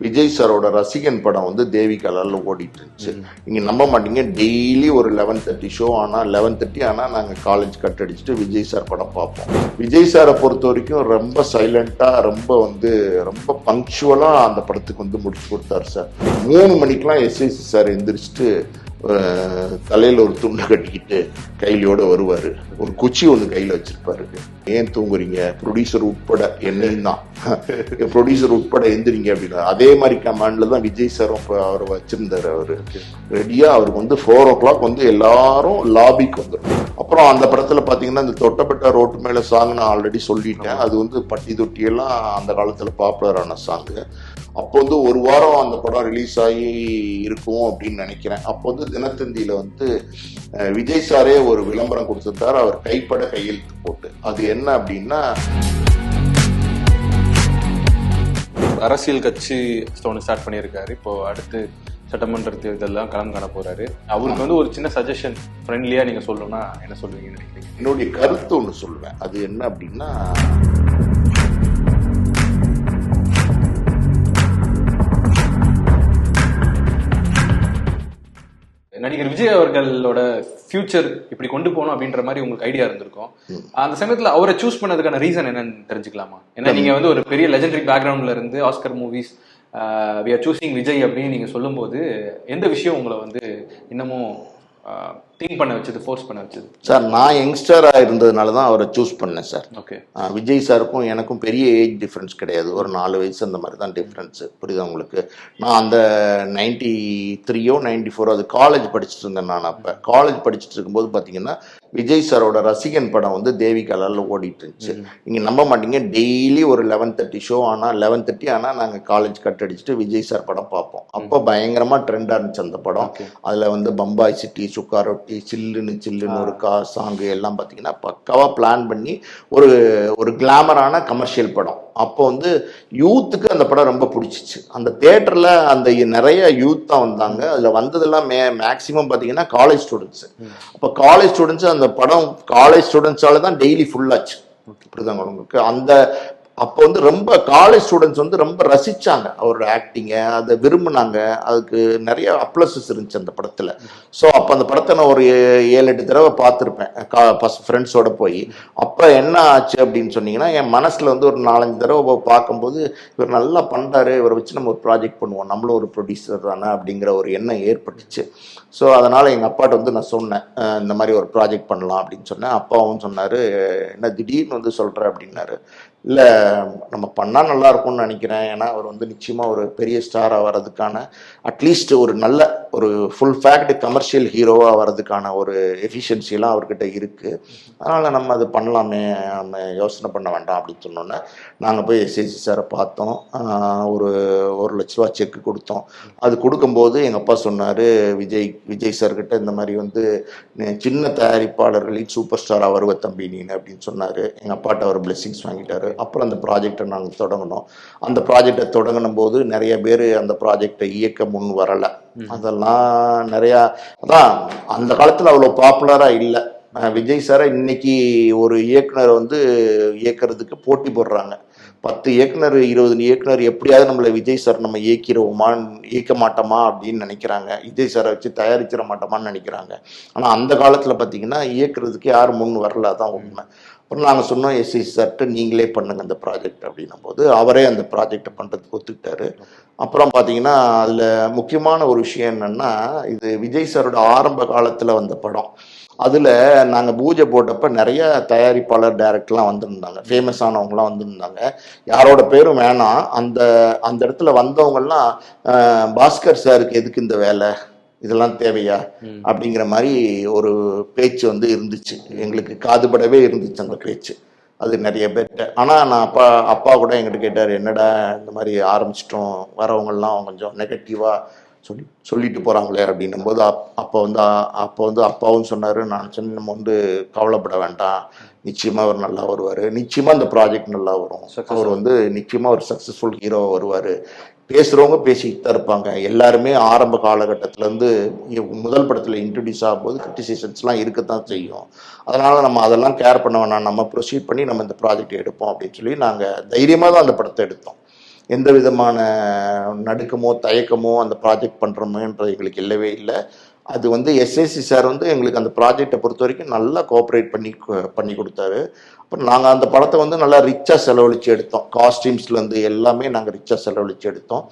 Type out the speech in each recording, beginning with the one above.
விஜய் சாரோட ரசிகன் படம் வந்து தேவி கலரில் ஓடிட்டு இருந்துச்சு நீங்க நம்ப மாட்டீங்க. டெய்லி ஒரு லெவன் தேர்ட்டி ஷோ ஆனா லெவன் தேர்ட்டி ஆனா நாங்க காலேஜ் கட் அடிச்சுட்டு விஜய் சார் படம் பார்ப்போம். விஜய் சாரை பொறுத்த வரைக்கும் ரொம்ப சைலண்டா ரொம்ப வந்து ரொம்ப பங்க்சுவலா அந்த படத்துக்கு வந்து முடிச்சு கொடுத்தாரு சார். மூணு மணிக்கெல்லாம் எஸ்ஐசி சார் எந்திரிச்சிட்டு தலையில ஒரு துண்டை கட்டிக்கிட்டு கையிலோட வருவாரு. ஒரு குச்சி ஒன்று கையில வச்சிருப்பாரு. ஏன் தூங்குறீங்க? ப்ரொடியூசர் உட்பட என்னையும் தான். ப்ரொடியூசர் உட்பட எந்திரிங்க அப்படின்னா அதே மாதிரி கமாண்ட்ல தான் விஜய் சாரும் இப்போ அவர் வச்சிருந்தாரு அவரு. ரெடியா அவருக்கு வந்து ஃபோர் ஓ கிளாக் வந்து எல்லாரும் லாபிக்கு வந்துடும் அப்புறம் அந்த படத்துல பாத்தீங்கன்னா இந்த தொட்டப்பட்ட ரோட்டு மேல சாங் நான் ஆல்ரெடி சொல்லிட்டேன். அது வந்து பட்டி தொட்டி எல்லாம் அந்த காலத்துல பாப்புலரான சாங்கு அப்போ வந்து ஒரு வாரம் அந்த படம் ரிலீஸ் ஆகி இருக்கும் அப்படின்னு நினைக்கிறேன். அப்போ வந்து தினத்தந்தியில வந்து விஜய் சாரே ஒரு விளம்பரம் கொடுத்திருந்தார். அவர் கைப்பட கையெழுத்து போட்டு. அது என்ன அப்படின்னா அரசியல் கட்சி ஒன்று ஸ்டார்ட் பண்ணியிருக்காரு. இப்போ அடுத்து சட்டமன்ற தேர்தல்லாம் களம் காண போறாரு. அவருக்கு வந்து ஒரு சின்ன சஜஷன் ஃப்ரெண்ட்லியா நீங்க சொல்லணும்னா என்ன சொல்லுவீங்கன்னு நினைக்கிறீங்க? என்னுடைய கருத்து ஒன்று சொல்லுவேன். அது என்ன அப்படின்னா நடிகர் விஜய் அவர்களோட ஃபியூச்சர் இப்படி கொண்டு போகணும் அப்படின்ற மாதிரி உங்களுக்கு ஐடியா இருந்திருக்கும். அந்த சமயத்துல அவரை சூஸ் பண்ணதுக்கான ரீசன் என்னன்னு தெரிஞ்சுக்கலாமா? ஏன்னா நீங்க வந்து ஒரு பெரிய லெஜெண்டரி பேக்ரவுண்ட்ல இருந்து Oscar Movies we are choosing Vijay அப்படின்னு நீங்க சொல்லும்போது எந்த விஷயம் உங்களை வந்து இன்னமும் திங்க் பண்ண வச்சது ஃபோர்ஸ் பண்ண வச்சது? சார் நான் யங்ஸ்டராக இருந்ததுனால தான் அவரை சூஸ் பண்ணேன் சார் ஓகே விஜய் சாருக்கும் எனக்கும் பெரிய ஏஜ் டிஃப்ரென்ஸ் கிடையாது. ஒரு நாலு வயசு அந்த மாதிரி தான் டிஃப்ரென்ஸு புரியுதா உங்களுக்கு? நான் அந்த நைன்டி த்ரீயோ நைன்டி ஃபோரோ அது காலேஜ் படிச்சுட்டு இருந்தேன் நான் அப்போ. காலேஜ் படிச்சுட்டு இருக்கும்போது பார்த்தீங்கன்னா விஜய் சாரோட ரசிகன் படம் வந்து தேவி கலரில் ஓடிட்டு இருந்துச்சு. நீங்கள் நம்ப மாட்டீங்க. டெய்லி ஒரு லெவன் தேர்ட்டி ஷோ ஆனால் லெவன் தேர்ட்டி ஆனால் நாங்கள் காலேஜ் கட் அடிச்சுட்டு விஜய் சார் படம் பார்ப்போம் அப்போ பயங்கரமாக ட்ரெண்டாக இருந்துச்சு அந்த படம். அதில் வந்து பம்பாய் சிட்டி சுக்கா ரொட்டி சில்லுன்னு சில்லுன்னு ஒரு கா சாங்கு எல்லாம் பார்த்தீங்கன்னா பக்காவாக பிளான் பண்ணி ஒரு ஒரு கிளாமரான கமர்ஷியல் படம். அப்போ வந்து யூத்துக்கு அந்த படம் ரொம்ப பிடிச்சிச்சு. அந்த தேட்டரில் அந்த நிறைய யூத் தான் வந்தாங்க. அதில் வந்ததெல்லாம் மே மேக்ஸிமம் பார்த்தீங்கன்னா காலேஜ் ஸ்டூடெண்ட்ஸு அப்போ காலேஜ் ஸ்டூடெண்ட்ஸு அந்த படம் காலேஜ் ஸ்டூடெண்ட்ஸால தான் டெய்லி ஃபுல்லாச்சு புரியுதாங்க உங்களுக்கு அந்த அப்போ வந்து ரொம்ப காலேஜ் ஸ்டூடெண்ட்ஸ் வந்து ரொம்ப ரசித்தாங்க அவரோட ஆக்டிங்கை அதை விரும்பினாங்க. அதுக்கு நிறைய அப்ளஸஸ் இருந்துச்சு அந்த படத்தில். ஸோ அப்போ அந்த படத்தை நான் ஒரு ஏழு எட்டு தடவை பார்த்துருப்பேன். கா ஃப்ரெண்ட்ஸோட போய். அப்போ என்ன ஆச்சு அப்படின்னு சொன்னீங்கன்னா என் மனசில் வந்து ஒரு நாலஞ்சு தடவை பார்க்கும்போது இவர் நல்லா பண்ணுறாரு இவரை வச்சு நம்ம ஒரு ப்ராஜெக்ட் பண்ணுவோம். நம்மளும் ஒரு ப்ரொடியூசர் தானே அப்படிங்கிற ஒரு எண்ணம் ஏற்பட்டுச்சு. ஸோ அதனால் எங்கள் அப்பாட்ட வந்து நான் சொன்னேன் இந்த மாதிரி ஒரு ப்ராஜெக்ட் பண்ணலாம் அப்படின்னு சொன்னேன். அப்பாவும் சொன்னார் என்ன திடீர்னு வந்து சொல்கிற அப்படின்னாரு. இல்லை நம்ம பண்ணால் நல்லா இருக்கும்னு நினைக்கிறேன். ஏன்னா அவர் வந்து நிச்சயமாக ஒரு பெரிய ஸ்டாராக வர்றதுக்கான அட்லீஸ்ட் ஒரு நல்ல ஒரு ஃபுல் ஃபேக்ட் கமர்ஷியல் ஹீரோவாக வர்றதுக்கான ஒரு எஃபிஷியன்சிலாம் அவர்கிட்ட இருக்குது அதனால் நம்ம அது பண்ணலாமே நம்ம யோசனை பண்ண வேண்டாம் அப்படின்னு சொன்னோன்னே நாங்கள் போய் எஸ்எஸ்சி சாரை பார்த்தோம். ஒரு ஒரு லட்ச ரூபா செக் கொடுத்தோம். அது கொடுக்கும்போது எங்கள் அப்பா சொன்னார் விஜய் விஜய் சார்கிட்ட இந்த மாதிரி வந்து சின்ன தயாரிப்பாளர்களின் சூப்பர் ஸ்டாராக வருவ தம்பி நீ அப்படின்னு சொன்னார். எங்கள் அப்பாட்ட அவர் பிளெஸிங்ஸ் வாங்கிட்டார். அப்புறம் அந்த ப்ராஜெக்டை நாங்கள் தொடங்கினோம். அந்த ப்ராஜெக்டை தொடங்கின போது நிறைய பேர் அந்த ப்ராஜெக்டை இயக்க முன் வரலை. அதெல்லாம் நிறையா அதான் அந்த காலத்தில் அவ்வளோ பாப்புலராக இல்லை. விஜய் சாரை இன்னைக்கு ஒரு இயக்குனர் வந்து இயக்குறதுக்கு போட்டி போடுறாங்க. பத்து இயக்குனர் இருபது இயக்குனர் எப்படியாவது நம்மளை விஜய் சார் நம்ம இயக்கிடுவோமா இயக்க மாட்டோமா அப்படின்னு நினைக்கிறாங்க. விஜய் சாரை வச்சு தயாரிச்சிட மாட்டோமான்னு நினைக்கிறாங்க. ஆனால் அந்த காலத்தில் பார்த்தீங்கன்னா இயக்குறதுக்கு யாரும் முன் வரல அதான் உண்மை. அப்புறம் நாங்கள் சொன்னோம் எஸ்சி சார்ட்டு நீங்களே பண்ணுங்க அந்த ப்ராஜெக்ட் அப்படின்னும் போது அவரே அந்த ப்ராஜெக்டை பண்ணுறதுக்கு ஒத்துக்கிட்டாரு. அப்புறம் பார்த்தீங்கன்னா அதில் முக்கியமான ஒரு விஷயம் என்னென்னா இது விஜய் சாரோட ஆரம்ப காலத்தில் வந்த படம். அதில் நாங்கள் பூஜை போட்டப்ப நிறைய தயாரிப்பாளர் டைரக்டர்லாம் வந்திருந்தாங்க. ஃபேமஸானவங்களாம் வந்திருந்தாங்க. யாரோட பேரும் வேணாம். அந்த அந்த இடத்துல வந்தவங்கள்லாம் பாஸ்கர் சாருக்கு எதுக்கு இந்த வேலை? இதெல்லாம் தேவையா? அப்படிங்கிற மாதிரி ஒரு பேச்சு வந்து இருந்துச்சு. எங்களுக்கு காதுபடவே இருந்துச்சு அந்த பேச்சு. அது நிறைய பேர்கிட்ட ஆனால் நான் அப்பா அப்பா கூட என்கிட்ட கேட்டார் என்னடா இந்த மாதிரி ஆரம்பிச்சிட்டோம். வரவங்கெல்லாம் கொஞ்சம் நெகட்டிவாக சொல்லி சொல்லிட்டு போகிறாங்களே அப்படின்னும் போது அப் அப்போ வந்து அப்போ வந்து அப்பாவும் சொன்னார் நான் சொன்னேன் நம்ம வந்து கவலைப்பட வேண்டாம். நிச்சயமாக அவர் நல்லா வருவார். நிச்சயமாக இந்த ப்ராஜெக்ட் நல்லா வரும். அவர் வந்து நிச்சயமாக ஒரு சக்ஸஸ்ஃபுல் ஹீரோவாக வருவார். பேசுகிறவங்க பேசிக்கிட்டு தான் இருப்பாங்க. எல்லாருமே ஆரம்ப காலகட்டத்திலேருந்து முதல் படத்தில் இன்ட்ரடியூஸ் ஆகும்போது கிரிட்டிசைசன்ஸ்லாம் இருக்கத்தான் செய்யும். அதனால் நம்ம அதெல்லாம் கேர் பண்ண வேணாம். நம்ம ப்ரொசீட் பண்ணி நம்ம இந்த ப்ராஜெக்ட் எடுப்போம் அப்படின்னு சொல்லி நாங்கள் தைரியமாக தான் அந்த படத்தை எடுத்தோம். எந்த விதமான நடுக்கமோ தயக்கமோ அந்த ப்ராஜெக்ட் பண்ணுறோமோன்றது எங்களுக்கு இல்லவே இல்லை. அது வந்து எஸ்எஸ்சி சார் வந்து எங்களுக்கு அந்த ப்ராஜெக்டை பொறுத்த வரைக்கும் நல்லா கோஆப்ரேட் பண்ணி கொ- பண்ணி கொடுத்தாரு. அப்புறம் நாங்கள் அந்த படத்தை வந்து நல்லா ரிச்சாக செலவழித்து எடுத்தோம். காஸ்டியூம்ஸ்லேருந்து எல்லாமே நாங்கள் ரிச்சாக செலவழித்து எடுத்தோம்.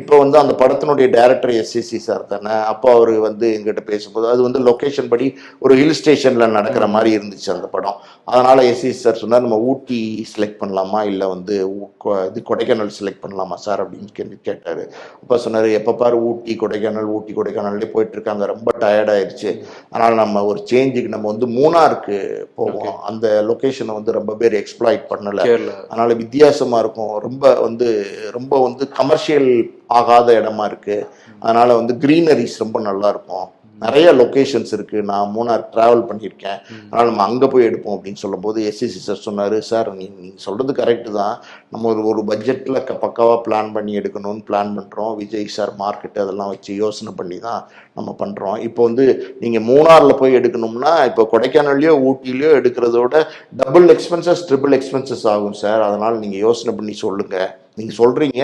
இப்போ வந்து அந்த படத்தினுடைய டைரக்டர் எஸ்எஸ்சி சார் தானே அப்போ அவர் வந்து எங்கிட்ட பேசும்போது அது வந்து லொக்கேஷன் படி ஒரு ஹில் ஸ்டேஷனில் நடக்கிற மாதிரி இருந்துச்சு அந்த படம். அதனால் எஸ்எஸ்சி சார் சொன்னார் நம்ம ஊட்டி செலக்ட் பண்ணலாமா? இல்லை வந்து இது கொடைக்கானல் செலக்ட் பண்ணலாமா சார் அப்படின்னு கேட்டு கேட்டார். அப்போ சொன்னார் எப்போ பாரு ஊட்டி கொடைக்கானல் ஊட்டி கொடைக்கானல்லே போயிட்டு இருக்காங்க ரொம்ப ஆயிருச்சு. அதனால் நம்ம ஒரு சேஞ்சுக்கு நம்ம வந்து மூணாருக்கு போவோம். அந்த லொக்கேஷனை வந்து ரொம்ப பேர் எக்ஸ்ப்ளாய்ட் பண்ணலை. அதனால வித்தியாசமா இருக்கும். ரொம்ப வந்து ரொம்ப வந்து கமர்ஷியல் ஆகாத இடமா இருக்கு. அதனால வந்து கிரீனரிஸ் ரொம்ப நல்லா இருக்கும். நிறைய லொகேஷன்ஸ் இருக்கு. நான் மூணார் டிராவல் பண்ணியிருக்கேன். அதனால நம்ம அங்க போய் எடுப்போம் அப்படின்னு சொல்லும்போது எஸ்எஸ்சி சார் சொன்னாரு சார் நீ நீங்க சொல்றது கரெக்டு தான். நம்ம ஒரு ஒரு பட்ஜெட்ல பக்காவா பிளான் பண்ணி எடுக்கணும்னு பிளான் பண்றோம். விஜய் சார் மார்க்கெட் அதெல்லாம் வச்சு யோசனை பண்ணி தான் நம்ம பண்றோம். இப்போ வந்து நீங்க மூணார்ல போய் எடுக்கணும்னா இப்போ கொடைக்கானல்லையோ ஊட்டிலையோ எடுக்கிறதோட டபுள் எக்ஸ்பென்சஸ் ட்ரிபிள் எக்ஸ்பென்சஸ் ஆகும் சார். அதனால நீங்க யோசனை பண்ணி சொல்லுங்க. நீங்க சொல்றீங்க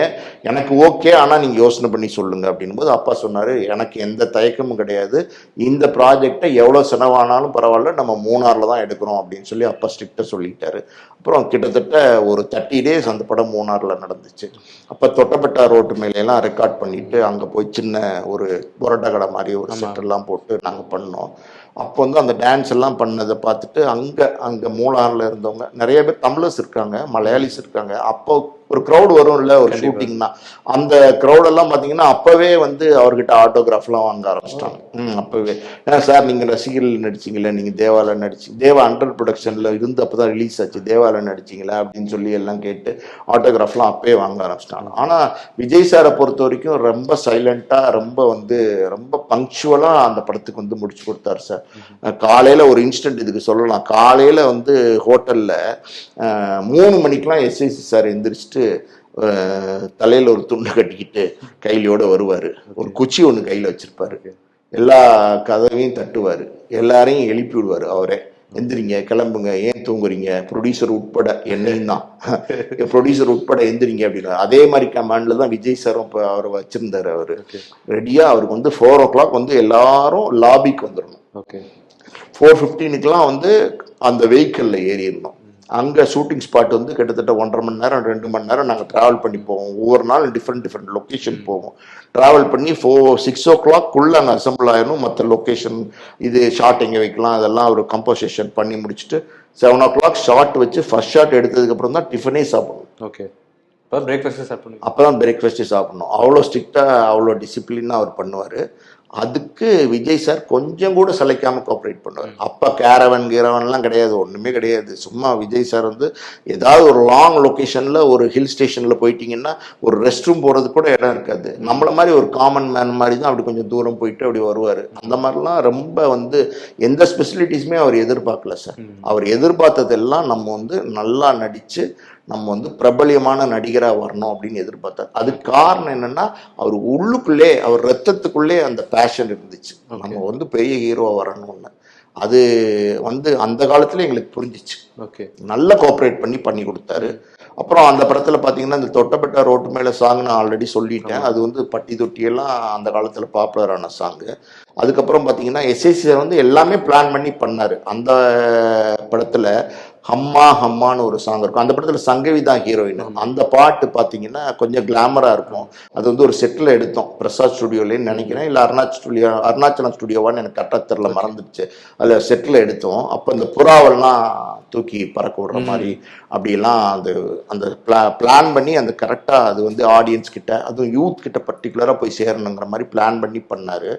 எனக்கு ஓகே ஆனா நீங்க யோசனை பண்ணி சொல்லுங்க அப்படின்னும் போது அப்பா சொன்னாரு எனக்கு எந்த தயக்கமும் கிடையாது. இந்த ப்ராஜெக்டை எவ்வளவு செலவானாலும் பரவாயில்ல நம்ம மூணார்ல தான் எடுக்கிறோம் அப்படின்னு சொல்லி அப்பா ஸ்ட்ரிக்டா சொல்லிட்டாரு. அப்புறம் கிட்டத்தட்ட ஒரு தேர்ட்டி டேஸ் அந்த படம் மூணார்ல நடந்துச்சு. அப்ப தொட்டப்பட்டா ரோட்டு மேல எல்லாம் ரெக்கார்ட் பண்ணிட்டு அங்க போய் சின்ன ஒரு புரோட்டா கடை மாதிரி ஒரு செட் எல்லாம் போட்டு நாங்க பண்ணோம். அப்போ வந்து அந்த டான்ஸ் எல்லாம் பண்ணதை பார்த்துட்டு அங்க அங்க மூணார்ல இருந்தவங்க நிறைய பேர் தமிழர்ஸ் இருக்காங்க மலையாளிஸ் இருக்காங்க. அப்போ ஒரு க்ரௌட் வரும்ல ஒரு ஷூட்டிங்னா அந்த க்ரௌட் எல்லாம் பாத்தீங்கன்னா அப்பவே வந்து அவர்கிட்ட ஆட்டோகிராஃப்லாம் வாங்க ஆரம்பிச்சிட்டாங்க. ம் அப்பவே. ஏன்னா சார் நீங்க ரசிகர்கள் நடிச்சீங்களே நீங்க தேவால நடிச்சு தேவா அண்டர் ப்ரொடக்ஷன்ல இருந்து அப்பதான் ரிலீஸ் ஆச்சு. தேவால நடிச்சீங்களா? அப்படின்னு சொல்லி எல்லாம் கேட்டு ஆட்டோகிராஃப்லாம் அப்பவே வாங்க ஆரம்பிச்சிட்டாங்க. ஆனா விஜய் சாரை பொறுத்த வரைக்கும் ரொம்ப சைலண்டா ரொம்ப வந்து ரொம்ப பங்க்சுவலா அந்த படத்துக்கு வந்து முடிச்சு கொடுத்தாரு சார். காலையில ஒரு இன்ஸ்டன்ட் இதுக்கு சொல்லலாம். காலையில வந்து ஹோட்டல்ல மூணு மணிக்கெல்லாம் எஸ்ஐசி சார் எந்திரிச்சிட்டு அஹ், தலையில ஒரு துண்டை கட்டிக்கிட்டு கையிலோட வருவாரு. ஒரு குச்சி ஒண்ணு கையில வச்சிருப்பாரு. எல்லா கதவையும் தட்டுவாரு. எல்லாரையும் எழுப்பி விடுவாரு அவரே. எந்திரிங்க கிளம்புங்க ஏன் தூங்குறீங்க? ப்ரொடியூசர் உட்பட என்னையும் தான். ப்ரொடியூசர் உட்பட எந்திரிங்க அப்படின்னு அதே மாதிரி கமாண்ட்ல தான் விஜய் சாரும் இப்போ அவர் வச்சிருந்தாரு அவரு. ரெடியா அவருக்கு வந்து ஃபோர் ஓ கிளாக் வந்து எல்லாரும் லாபிக்கு வந்துடணும் ஓகே. ஃபோர் ஃபிஃப்டீனுக்குலாம் வந்து அந்த வெஹிக்கிளில் ஏறிடணும். அங்கே ஷூட்டிங் ஸ்பாட் வந்து கிட்டத்தட்ட ஒன்றரை மணி நேரம் ரெண்டு மணி நேரம் நாங்கள் ட்ராவல் பண்ணி போவோம். ஒவ்வொரு நாளும் டிஃப்ரெண்ட் டிஃப்ரெண்ட் லொக்கேஷன் போவோம். ட்ராவல் பண்ணி ஃபோர் சிக்ஸ் ஓ கிளாக்குள்ளே அங்கே அசம்பிள் ஆயிடணும். மற்ற லொக்கேஷன் இது ஷார்ட் எங்கே வைக்கலாம் அதெல்லாம் ஒரு கம்போசிஷன் பண்ணி முடிச்சுட்டு செவன் ஓ கிளாக் ஷார்ட் வச்சு ஃபர்ஸ்ட் ஷாட் எடுத்ததுக்கப்புறம் தான் டிஃபனே சாப்பிடணும். ஓகே இப்போ பிரேக்ஃபாஸ்ட் ஸ்டார்ட் பண்ணுவீங்க? அப்பதான் பிரேக்ஃபாஸ்ட் சாப்பிடணும். அவ்வளோ ஸ்ட்ரிக்டா அவ்வளோ டிசிப்ளினா அவர் பண்ணுவார். அதுக்கு விஜய் சார் கொஞ்சம் கூட சளைக்காம கோஆப்ரேட் பண்ணுவார். அப்ப கேரவன் கீரவன்லாம் கிடையாது ஒண்ணுமே கிடையாது. சும்மா விஜய் சார் வந்து ஏதாவது ஒரு லாங் லொகேஷன்ல ஒரு ஹில் ஸ்டேஷன்ல போயிட்டீங்கன்னா ஒரு ரெஸ்ட் ரூம் போறதுக்கு கூட இடம் இருக்காது. நம்மள மாதிரி ஒரு காமன் மேன் மாதிரி தான் அப்படி கொஞ்சம் தூரம் போயிட்டு அப்படி வருவார். அந்த மாதிரிலாம் ரொம்ப வந்து எந்த ஸ்பெசிலிட்டிஸுமே அவர் எதிர்பார்க்கல சார். அவர் எதிர்பார்த்ததெல்லாம் நம்ம வந்து நல்லா நடிச்சு நம்ம வந்து பிரபலியமான நடிகரா வரணும் அப்படின்னு எதிர்பார்த்தார் அதுக்கு காரணம் என்னன்னா அவர் உள்ளுக்குள்ளே அவர் ரத்தத்துக்குள்ளே அந்த பேஷன் இருந்துச்சு. நம்ம வந்து பெரிய ஹீரோவா வரணும்னு. அது வந்து அந்த காலத்துல எங்களுக்கு புரிஞ்சிச்சு. ஓகே நல்ல கோஆப்ரேட் பண்ணி பண்ணி கொடுத்தாரு. அப்புறம் அந்த படத்துல பாத்தீங்கன்னா இந்த தொட்டப்பட்ட ரோட்டு மேல சாங் நான் ஆல்ரெடி சொல்லிட்டேன். அது வந்து பட்டி தொட்டி எல்லாம் அந்த காலத்துல பாப்புலரான சாங் அதுக்கப்புறம் பாத்தீங்கன்னா எஸ்எஸ்சி வந்து எல்லாமே பிளான் பண்ணி பண்ணாரு. அந்த படத்துல ஹம்மா ஹம்மான்னு ஒரு சாங் இருக்கும். அந்த படத்துல சங்கவி தான் ஹீரோயின் அந்த பாட்டு பாத்தீங்கன்னா கொஞ்சம் கிளாமரா இருக்கும். அது வந்து ஒரு செட்டில் எடுத்தோம். பிரசாத் ஸ்டுடியோலேன்னு நினைக்கிறேன். இல்லை அருணாச்சல் ஸ்டுடியோ அருணாச்சலம் ஸ்டுடியோவான்னு எனக்கு கரெக்டாக தெரில மறந்துடுச்சு. அதில் செட்டில் எடுத்தோம். அப்போ இந்த புறாவெல்லாம் தூக்கி பறக்க விடுற மாதிரி அப்படியெல்லாம் அது அந்த பிளா பிளான் பண்ணி அந்த கரெக்டாக அது வந்து ஆடியன்ஸ் கிட்ட அதுவும் யூத் கிட்ட பர்டிகுலராக போய் சேரணுங்கிற மாதிரி பிளான் பண்ணி பண்ணாரு.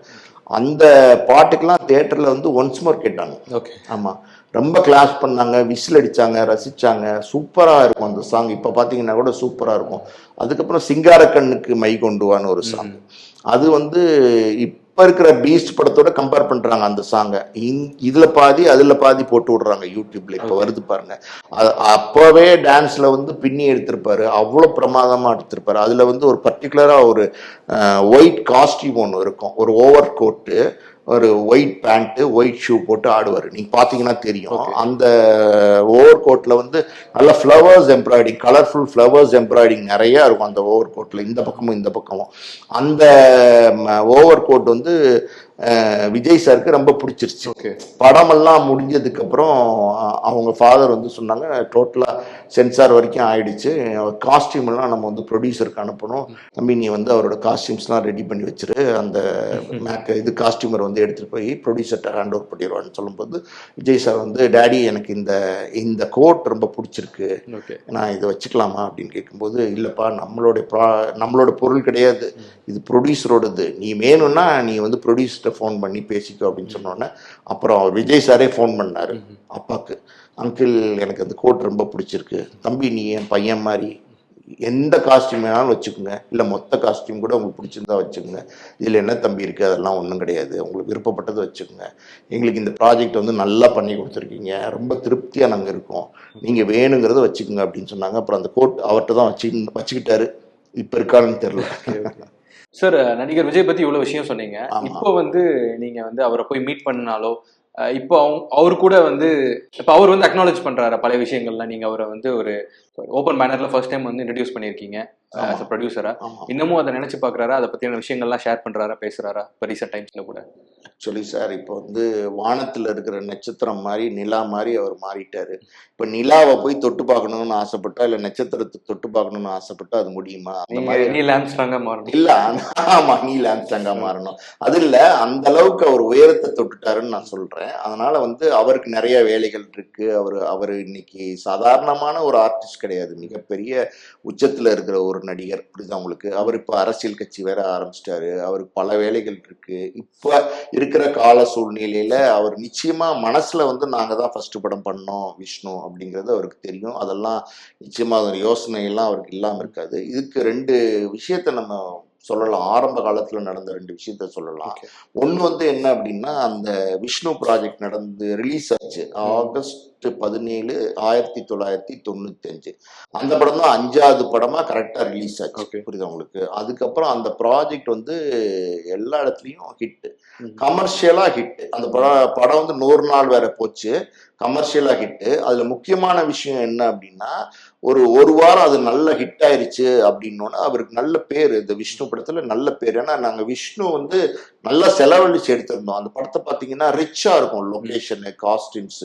அந்த பாட்டுக்கெல்லாம் தேட்டரில் வந்து ஒன்ஸ் மோர் கேட்டாங்க. ஓகே ஆமா. ரொம்ப கிளாஸ் பண்ணாங்க விசில் அடிச்சாங்க ரசிச்சாங்க. சூப்பரா இருக்கும் அந்த சாங் இப்ப பாத்தீங்கன்னா கூட சூப்பரா இருக்கும். அதுக்கப்புறம் சிங்கார கண்ணுக்கு மை கொண்டு வான்னு ஒரு சாங் அது வந்து இப்ப இருக்கிற பீஸ்ட் படத்தோட கம்பேர் பண்றாங்க அந்த சாங்கை இதுல பாதி அதுல பாதி போட்டு விடுறாங்க யூடியூப்ல இப்ப வருது பாருங்க. அப்பவே டான்ஸ்ல வந்து பின்னி எடுத்திருப்பாரு. அவ்வளவு பிரமாதமா எடுத்திருப்பாரு. அதுல வந்து ஒரு பர்டிகுலரா ஒரு ஒயிட் காஸ்டியூம் ஒன்று இருக்கும். ஒரு ஓவர் கோட்டு ஒரு ஒயிட் பேண்ட்டு ஒயிட் ஷூ போட்டு ஆடுவார். நீங்க பாத்தீங்கன்னா தெரியும். அந்த ஓவர் கோட்ல வந்து நல்ல flowers embroidering colourful flowers embroidering நிறைய இருக்கும் அந்த ஓவர் கோட்ல இந்த பக்கமும் இந்த பக்கமும். அந்த ஓவர் கோட் வந்து விஜய் சாருக்கு ரொம்ப பிடிச்சிருச்சு. ஓகே. படமெல்லாம் முடிஞ்சதுக்கு அப்புறம் அஹ், அவங்க ஃபாதர் வந்து சொன்னாங்க டோட்டலா சென்சார் வரைக்கும் ஆயிடுச்சு. காஸ்டியூம் எல்லாம் நம்ம வந்து ப்ரொடியூசருக்கு அனுப்பணும். தம்பி நீ வந்து அவரோட காஸ்டியூம்ஸ்லாம் ரெடி பண்ணி வச்சிரு. அந்த மேக்க இது காஸ்டியூமர் வந்து எடுத்துட்டு போய் ப்ரொடியூசர்கிட்ட ஹேண்ட் ஓவர் பண்ணிடுவான்னு சொல்லும்போது விஜய் சார் வந்து டேடி எனக்கு இந்த இந்த கோட் ரொம்ப பிடிச்சிருக்கு. ஓகே. நான் இதை வச்சுக்கலாமா? அப்படின்னு கேட்கும்போது இல்லைப்பா நம்மளுடைய ப்ரா நம்மளோட பொருள் கிடையாது. இது ப்ரொடியூசரோடது நீ வேணும்னா நீ வந்து ப்ரொடியூசர்கிட்ட ஃபோன் பண்ணி பேசிக்கோ அப்படின்னு சொன்னோன்னே அப்புறம் விஜய் சாரே ஃபோன் பண்ணாரு அப்பாக்கு. அங்கிள் எனக்கு அந்த கோட் ரொம்ப பிடிச்சிருக்கு. தம்பி நீ என் பையன் மாதிரி எந்த காஸ்டியூம் வேணாலும் வச்சுக்கோங்க. இல்லை மொத்த காஸ்டியூம் கூட உங்களுக்கு பிடிச்சிருந்தா வச்சுக்கோங்க. இதில் என்ன தம்பி இருக்குது அதெல்லாம் ஒன்றும் கிடையாது. உங்களுக்கு விருப்பப்பட்டதை வச்சுக்கோங்க. எங்களுக்கு இந்த ப்ராஜெக்ட் வந்து நல்லா பண்ணி கொடுத்துருக்கீங்க. ரொம்ப திருப்தியாக நாங்கள் இருக்கோம். நீங்கள் வேணுங்கிறத வச்சுக்கோங்க அப்படின்னு சொன்னாங்க. அப்புறம் அந்த கோட் அவர்கிட்ட தான் வச்சு வச்சுக்கிட்டாரு. இப்போ இருக்கான்னு தெரியல. சார் நடிகர் விஜய் பத்தி இவ்வளவு விஷயம் சொன்னீங்க. இப்போ வந்து நீங்க வந்து அவரை போய் மீட் பண்ணாலோ இப்போ அவங்க- அவர் கூட வந்து இப்போ அவர் வந்து அக்னாலேஜ் பண்றாரு? பல விஷயங்கள்லாம் நீங்க அவரை வந்து ஒரு ஓப்பன் பேனர்ல ஃபர்ஸ்ட் டைம் வந்து இன்ட்ரடியூஸ் பண்ணியிருக்கீங்க ஆமா. ப்ரொடியூசரா இன்னமும் அதை நினைச்சு பாக்குறாரா அதை பத்தியான விஷயங்கள்லாம் ஷேர் பண்றாரா? பேசுறாரா? இப்போ ரீசெண்ட் டைம்ஸ்ல கூட. ஆக்சுவலி சார் இப்போ வந்து வானத்தில் இருக்கிற நட்சத்திரம் மாதிரி நிலா மாதிரி அவர் மாறிட்டாரு. இப்போ நிலாவை போய் தொட்டு பார்க்கணும்னு ஆசைப்பட்டா இல்லை நட்சத்திரத்தை தொட்டு பார்க்கணும்னு ஆசைப்பட்டா அது முடியுமா? அந்த மாதிரி நீ லேம்ஸ்டாங்க மாறணும். இல்ல ஆமா நீ லாம்ஸ்டாங்கா மாறணும். அது இல்ல அந்த அளவுக்கு அவர் உயரத்தை தொட்டுட்டாருன்னு நான் சொல்றேன். அதனால வந்து அவருக்கு நிறைய வேலைகள் இருக்கு. அவர் அவர் இன்னைக்கு சாதாரணமான ஒரு ஆர்டிஸ்ட் கிடையாது. மிகப்பெரிய உச்சத்துல இருக்கிற ஒரு நடிகர். புரியுதா உங்களுக்கு? அவர் இப்ப அரசியல் கட்சி வேற ஆரம்பிச்சிட்டாரு. அவருக்கு பல வேலைகள் இருக்கு. இப்ப இருக்கிற கால சூழ்நிலையில அவர் நிச்சயமா மனசுல வந்து நாங்க தான் ஃபர்ஸ்ட் படம் பண்ணோம் விஷ்ணு அப்படிங்கிறது அவருக்கு தெரியும். அதெல்லாம் நிச்சயமா ஒரு யோசனை எல்லாம் அவருக்கு இல்லாம இருக்காது. இதுக்கு ரெண்டு விஷயத்த நம்ம சொல்லலாம். ஆரம்ப காலத்துல நடந்த ரெண்டு விஷயத்த சொல்லலாம். ஒண்ணு வந்து என்ன அப்படின்னா அந்த விஷ்ணு ப்ராஜெக்ட் நடந்து ரிலீஸ் ஆச்சு. ஆகஸ்ட் பதினேழு ஆயிரத்தி தொள்ளாயிரத்தி தொண்ணூத்தி அஞ்சு அந்த படம் தான் அஞ்சாவது படமா கரெக்டா ரிலீஸ் ஆச்சு. புரியுதா உங்களுக்கு? அதுக்கப்புறம் அந்த ப்ராஜெக்ட் வந்து எல்லா இடத்துலயும் ஹிட். கமர்ஷியலா ஹிட் அந்த படம் படம் வந்து நூறு நாள் வேற போச்சு. கமர்ஷியலா ஹிட் அதுல முக்கியமான விஷயம் என்ன அப்படின்னா ஒரு ஒரு வாரம் அது நல்ல ஹிட் ஆயிருச்சு அப்படின்னோன்னா அவருக்கு நல்ல பேர். இந்த விஷ்ணு படத்துல நல்ல பேர். ஏன்னா நாங்க விஷ்ணு வந்து நல்லா செலவழிச்சு எடுத்திருந்தோம். அந்த படத்தை பாத்தீங்கன்னா ரிச்சா இருக்கும் லொகேஷனு காஸ்டியூம்ஸ்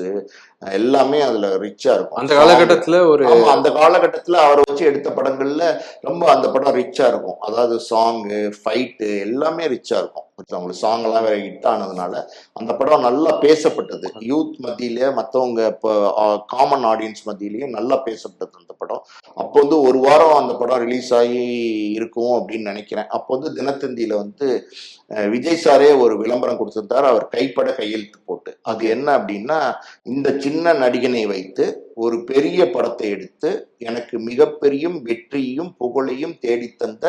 எல்லாமே அதுல ரிச்சா இருக்கும். அந்த காலகட்டத்துல ஒரு அந்த காலகட்டத்துல அவரை வச்சு எடுத்த படங்கள்ல ரொம்ப அந்த படம் ரிச்சா இருக்கும். அதாவது சாங்கு ஃபைட்டு எல்லாமே ரிச்சா இருக்கும். புரியுதா உங்களுக்கு சாங் எல்லாம் வேற ஹிட் ஆனதுனால அந்த படம் நல்லா பேசப்பட்டது. யூத் மத்தியில மத்தவங்க இப்போ காமன் ஆடியன்ஸ் மத்தியிலயும் நல்லா பேசப்பட்டது அந்த படம். அப்போ வந்து ஒரு வாரம் அந்த படம் ரிலீஸ் ஆகி இருக்கும் அப்படின்னு நினைக்கிறேன். அப்போ வந்து தினத்தந்தியில வந்து விஜய் சாரே ஒரு விளம்பரம் கொடுத்திருந்தார். அவர் கைப்பட கையெழுத்து போட்டு. அது என்ன அப்படின்னா இந்த சின்ன நடிகனை வைத்து ஒரு பெரிய படத்தை எடுத்து எனக்கு மிகப்பெரிய வெற்றியும் புகழையும் தேடித்தந்த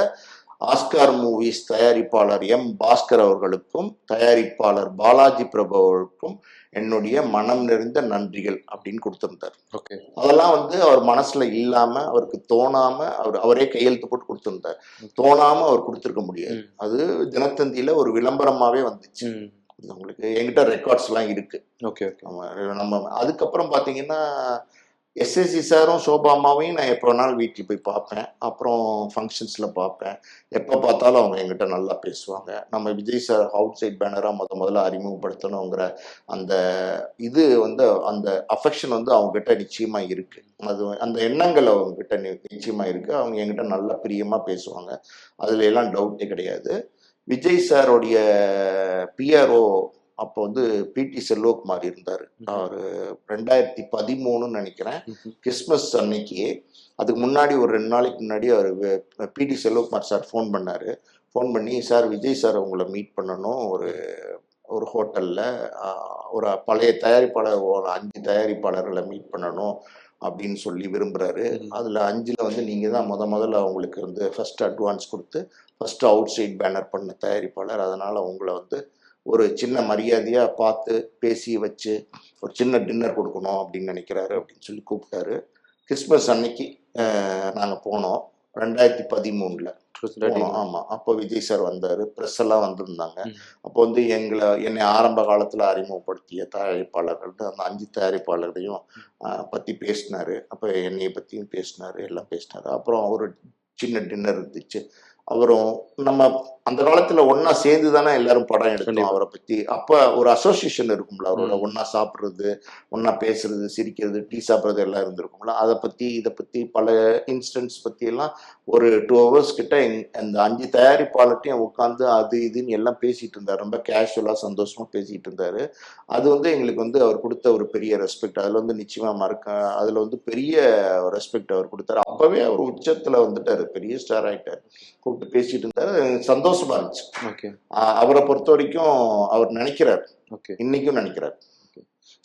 ஆஸ்கார் மூவிஸ் தயாரிப்பாளர் எம் பாஸ்கர் அவர்களுக்கும் தயாரிப்பாளர் பாலாஜி பிரபு அவர்களுக்கும் என்னுடைய மனம் நிறைந்த நன்றிகள் அப்படின்னு கொடுத்திருந்தார். ஓகே. அதெல்லாம் வந்து அவர் மனசுல இல்லாம அவருக்கு தோணாம அவர் அவரே கையெழுத்து போட்டு கொடுத்திருந்தார். தோணாம அவர் கொடுத்திருக்க முடியாது. அது தினத்தந்தியில ஒரு விளம்பரமாவே வந்துச்சு. உங்களுக்கு என்கிட்ட ரெக்கார்ட்ஸ் எல்லாம் இருக்கு. Okay okay. நம்ம அதுக்கப்புறம் பார்த்தீங்கன்னா எஸ்எஸ்சி சாரும் சோபா அம்மாவையும் நான் எப்போ வேணாலும் வீட்டில் போய் பார்ப்பேன். அப்புறம் ஃபங்க்ஷன்ஸில் பார்ப்பேன். எப்போ பார்த்தாலும் அவங்க எங்கிட்ட நல்லா பேசுவாங்க. நம்ம விஜய் சார் அவுட் சைட் பேனராக முத முதல்ல அறிமுகப்படுத்தணுங்கிற அந்த இது வந்து அந்த அஃபெக்ஷன் வந்து அவங்ககிட்ட நிச்சயமாக இருக்குது அது அந்த எண்ணங்கள் அவங்ககிட்ட நி- இருக்குது அவங்க எங்கிட்ட நல்லா பிரியமாக பேசுவாங்க. அதுல எல்லாம் டவுட்டே கிடையாது. விஜய் சாரோடைய பிஆர்ஓ அப்போ வந்து பிடி செல்வகுமார் இருந்தார். அவர் ரெண்டாயிரத்தி பதிமூணுன்னு நினைக்கிறேன். கிறிஸ்மஸ் அன்னைக்கு அதுக்கு முன்னாடி ஒரு ரெண்டு நாளைக்கு முன்னாடி அவர் P T Selvakumar sir phone பண்ணாரு. ஃபோன் பண்ணி சார் விஜய் சார் உங்களை மீட் பண்ணணும். ஒரு ஒரு ஹோட்டலில் ஒரு பழைய தயாரிப்பாளர் ஒரு அஞ்சு தயாரிப்பாளர்களை மீட் பண்ணணும். அப்படின்னு சொல்லி விரும்புகிறாரு. அதில் அஞ்சில் வந்து நீங்கள் தான் முத முதல்ல அவங்களுக்கு வந்து ஃபர்ஸ்ட் அட்வான்ஸ் கொடுத்து ஃபர்ஸ்ட் அவுட் சைட் பேனர் பண்ண தயாரிப்பாளர். அதனால் உங்களை வந்து ஒரு சின்ன மரியாதையாக பார்த்து பேசி வச்சு ஒரு சின்ன டின்னர் கொடுக்கணும் அப்படின்னு நினைக்கிறாரு அப்படின்னு சொல்லி கூப்பிட்டாரு. கிறிஸ்மஸ் அன்னைக்கு நாங்கள் போனோம். ரெண்டாயிரத்தி பதிமூணில். போனோம். ஆமா. அப்போ விஜய் சார் வந்தாரு. ப்ரெஸ் எல்லாம் வந்திருந்தாங்க. அப்போ வந்து எங்களை என்னை ஆரம்ப காலத்துல அறிமுகப்படுத்திய தயாரிப்பாளர்கள் அந்த அஞ்சு தயாரிப்பாளர்களையும் பத்தி பேசினாரு. அப்போ என்னைய பத்தியும் பேசினாரு. எல்லாம் பேசினாரு. அப்புறம் ஒரு சின்ன டின்னர் இருந்துச்சு. அவரும் நம்ம அந்த காலத்துல ஒண்ணா சேர்ந்து தானே எல்லாரும் படம் கண்டிப்பா. அவரை பத்தி. அப்ப ஒரு அசோசியேஷன் இருக்கும்ல அவரோட. ஒண்ணா சாப்பிடுறது ஒண்ணா பேசுறது சிரிக்கிறது டீ சாப்பிடுறது எல்லாம் இருந்திருக்கும்ல. அதை பத்தி இதை பத்தி பல இன்ஸ்டன்ஸ் பத்தி எல்லாம் ஒரு டூ ஹவர்ஸ் கிட்ட அந்த அஞ்சு தயாரிப்பாளர்ட்டையும் உட்காந்து அது இதுன்னு எல்லாம் பேசிட்டு இருந்தாரு. ரொம்ப கேஷுவலா சந்தோஷமா பேசிட்டு இருந்தாரு. அது வந்து எங்களுக்கு வந்து அவர் கொடுத்த ஒரு பெரிய ரெஸ்பெக்ட் அதுல வந்து நிச்சயமா மறக்க அதுல வந்து பெரிய ரெஸ்பெக்ட் அவர் கொடுத்தாரு. அப்பவே அவர் உச்சத்துல வந்துட்டாரு. பெரிய ஸ்டார் ஆயிட்டாரு. கூப்பிட்டு பேசிட்டு இருந்தாரு. சந்தோஷமா இருந்துச்சு. அவரை பொறுத்த வரைக்கும் அவர் நினைக்கிறார். ஓகே இன்னைக்கும் நினைக்கிறார்.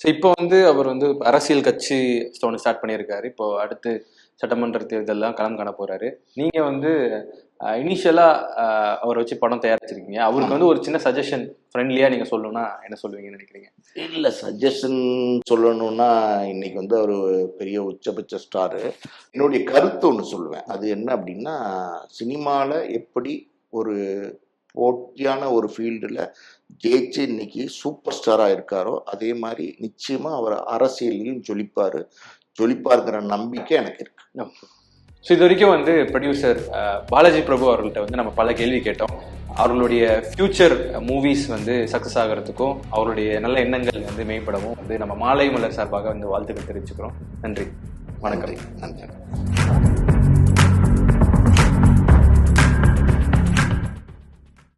இப்போ வந்து அவர் வந்து அரசியல் கட்சி ஸ்டார்ட் பண்ணியிருக்காரு. இப்போ அடுத்து சட்டமன்ற தேர்தல்லாம் களம் காண போறாரு. நீங்க வந்து இனிஷியலா அவரை வச்சு படம் தயாரிச்சிருக்கீங்க. அவருக்கு வந்து ஒரு சின்ன சஜஷன் ஃப்ரெண்ட்லியா நீங்க சொல்லணும்னா என்ன சொல்லுவீங்கன்னு நினைக்கிறீங்க? இல்ல சஜஷன் சொல்லணும்னா இன்னைக்கு வந்து அவர் பெரிய உச்சபட்ச ஸ்டாரு என்னுடைய கருத்து ஒன்று சொல்லுவேன். அது என்ன அப்படின்னா சினிமாவில் எப்படி ஒரு போட்டியான ஒரு ஃபீல்டில் ஜெயிச்சு இன்னைக்கு சூப்பர் ஸ்டாராக இருக்காரோ அதே மாதிரி நிச்சயமாக அவர் அரசியலையும் ஜொலிப்பார். ஜொலிப்பாருங்கிற நம்பிக்கை எனக்கு இருக்கு. ஸோ இது வரைக்கும் வந்து ப்ரொடியூசர் பாலாஜி பிரபு அவர்கள்ட்ட வந்து நம்ம பல கேள்வி கேட்டோம். அவர்களுடைய ஃபியூச்சர் மூவிஸ் வந்து சக்ஸஸ் ஆகிறதுக்கும் அவருடைய நல்ல எண்ணங்கள் வந்து மேம்படவும் வந்து நம்ம மாலை மலர் சார்பாக வந்து வாழ்த்துக்கள் தெரிவிச்சுக்கிறோம். நன்றி. வணக்கம். நன்றி. நன்றி.